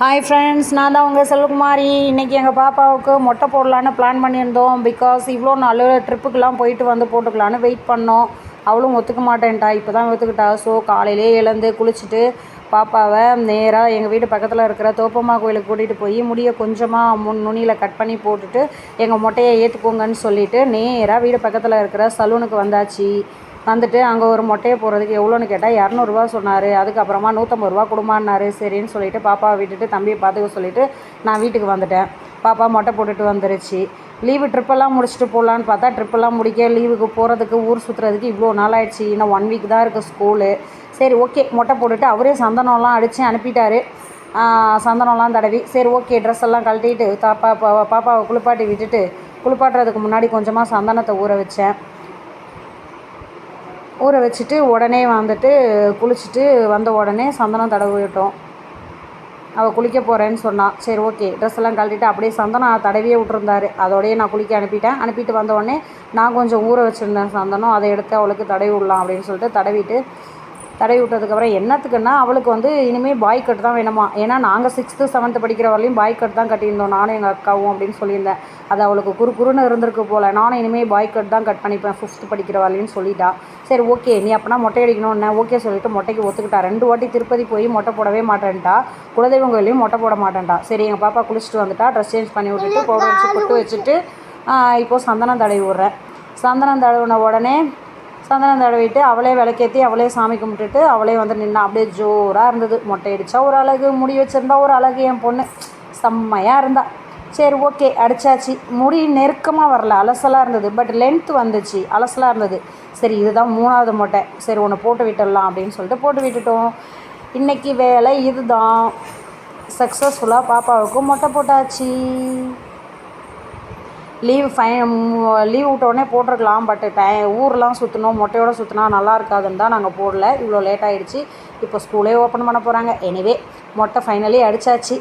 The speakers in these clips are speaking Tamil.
ஹாய் ஃப்ரெண்ட்ஸ் நான் தான் உங்கள் செல்வகுமாரி. இன்றைக்கி எங்கள் பாப்பாவுக்கு மொட்டை போடலான்னு பிளான் பண்ணியிருந்தோம். பிகாஸ் இவ்வளோ நாள் ட்ரிப்புக்கெலாம் போயிட்டு வந்து போட்டுக்கலான்னு வெயிட் பண்ணோம். அவளும் ஒத்துக்க மாட்டேன்ட்டா. இப்போ தான் ஒத்துக்கிட்டா. ஸோ காலையிலே எழுந்து குளிச்சுட்டு பாப்பாவை நேராக எங்கள் வீட்டு பக்கத்தில் இருக்கிற தோப்பம்மா கோயிலுக்கு கூட்டிகிட்டு போய் முடியை கொஞ்சமாக முன் நுனியில் கட் பண்ணி போட்டுட்டு எங்கள் மொட்டையை ஏற்றுக்கோங்கன்னு சொல்லிவிட்டு நேராக வீடு பக்கத்தில் இருக்கிற சலூனுக்கு வந்தாச்சு. வந்துட்டு அங்கே ஒரு மொட்டையை போடுறதுக்கு எவ்வளோன்னு கேட்டால் இரநூறுவா சொன்னார். அதுக்கப்புறமா நூற்றம்பது ரூபா கொடுமான்னாரு. சரின்னு சொல்லிட்டு பாப்பாவை விட்டுட்டு தம்பியை பார்த்துக்க சொல்லிவிட்டு நான் வீட்டுக்கு வந்துட்டேன். பாப்பா மொட்டை போட்டுட்டு வந்துருச்சு. லீவு ட்ரிப்பெல்லாம் முடிச்சுட்டு போகலான்னு பார்த்தா ட்ரிப்பெல்லாம் முடிக்க லீவுக்கு போகிறதுக்கு ஊர் சுற்றுறதுக்கு இவ்வளோ நாள் ஆயிடுச்சு. இன்னும் ஒன் வீக் தான் இருக்குது ஸ்கூலு சரி ஓகே மொட்டை போட்டுட்டு அவரே சந்தனம்லாம் அடித்து அனுப்பிட்டாரு. சந்தனம்லாம் தடவி. சரி ஓகே ட்ரெஸ் எல்லாம் கழட்டிட்டு பாப்பா பாப்பாவை குளிப்பாட்டி விட்டுட்டு குளிப்பாட்டுறதுக்கு முன்னாடி கொஞ்சமாக சந்தனத்தை ஊற வச்சேன். ஊற வச்சுட்டு உடனே வந்துட்டு குளிச்சுட்டு வந்த உடனே சந்தனம் தடவி விட்டோம் அவள் குளிக்க போகிறேன்னு சொன்னான் சரி ஓகே ட்ரெஸ் எல்லாம் கழட்டிட்டு அப்படியே சந்தனம் தடவியே விட்டுருந்தாரு. அதோடய நான் குளிக்க அனுப்பிட்டேன். அனுப்பிட்டு வந்த உடனே நான் கொஞ்சம் ஊற வச்சுருந்தேன் சந்தனம். அதை எடுத்து அவளுக்கு தடவி விடலாம் அப்படின்னு சொல்லிட்டு தடவிட்டு தடவி விட்டதுக்கப்புறம் என்னத்துக்குன்னா அவளுக்கு வந்து இனிமேல் பாய் கட் தான் வேணுமா? ஏன்னா நாங்கள் சிக்ஸ்த்து செவன்த்து படிக்கிற வரலையும் பாய் கட் தான் கட்டியிருந்தோம். நானும் எங்கள் அக்காவும் அப்படின்னு சொல்லியிருந்தேன். அது அவளுக்கு குறு குறுன்னு இருந்திருக்கு போல். நானும் இனிமேல் பாய் கட் தான் கட் பண்ணிப்பேன் ஃபிஃப்த்து படிக்கிற வரலையும் சொல்லிட்டா. சரி ஓகே நீ அப்போனா மொட்டை அடிக்கணும்னு ஓகே சொல்லிட்டு மொட்டைக்கு ஒத்துக்கிட்டா. ரெண்டு வாட்டி திருப்பதி போய் மொட்டை போடவே மாட்டேன்ட்டா. குலதெய்வம் கோயிலையும் மொட்டை போட மாட்டேன்ட்டா. சரி எங்கள் பாப்பா குளிச்சுட்டு வந்துட்டா. ட்ரெஸ் சேஞ்ச் பண்ணி விட்டுட்டு பவுடர் வச்சு கொட்டு வச்சுட்டு இப்போது சந்தனம் தடவி விட்றேன். சந்தனம் தடவின உடனே சந்தனம் தடவிட்டு அவளே விளக்கேற்றி அவளே சாமி கும்பிட்டுட்டு அவளே வந்து நின்னா அப்படியே ஜோராக இருந்தது. மொட்டை அடித்தா ஒரு அழகு முடி வச்சுருந்தா ஒரு அழகு என் பொண்ணு செம்மையாக இருந்தா. சரி ஓகே அடித்தாச்சு முடி நெருக்கமாக வரல அலசலாக இருந்தது. பட் லென்த் வந்துச்சு அலசலாக இருந்தது. சரி இதுதான் மூணாவது மொட்டை. சரி ஒன்று போட்டு விட்டுடலாம் அப்படின்னு சொல்லிட்டு போட்டு விட்டுட்டோம். இன்றைக்கி வேலை இதுதான். சக்ஸஸ்ஃபுல்லாக பாப்பாவுக்கு மொட்டை போட்டாச்சு. லீவ் ஃபைன் லீவ் விட்டோடனே போட்டிருக்கலாம் பட் டை ஊரெலாம் சுற்றணும் மொட்டையோடு சுற்றினா நல்லா இருக்காதுன்னு தான் நாங்கள் போடல. இவ்வளோ லேட் ஆகிடுச்சு இப்போ ஸ்கூலே ஓப்பன் பண்ண போகிறாங்க எனிவே மொட்டை ஃபைனலி அடித்தாச்சு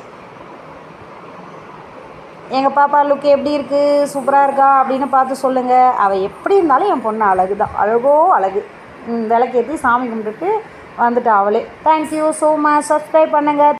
எங்கள் பாப்பா லுக் எப்படி இருக்குது சூப்பராக இருக்கா? அப்படின்னு பார்த்து சொல்லுங்கள் அவள் எப்படி இருந்தாலும் என் பொண்ணு அழகு தான் அழகோ. அழகு விளக்கேற்றி சாமி கும்பிட்டுட்டு வந்துட்டு அவளே. தேங்க்யூ ஸோ மச் சப்ஸ்கிரைப் பண்ணுங்கள்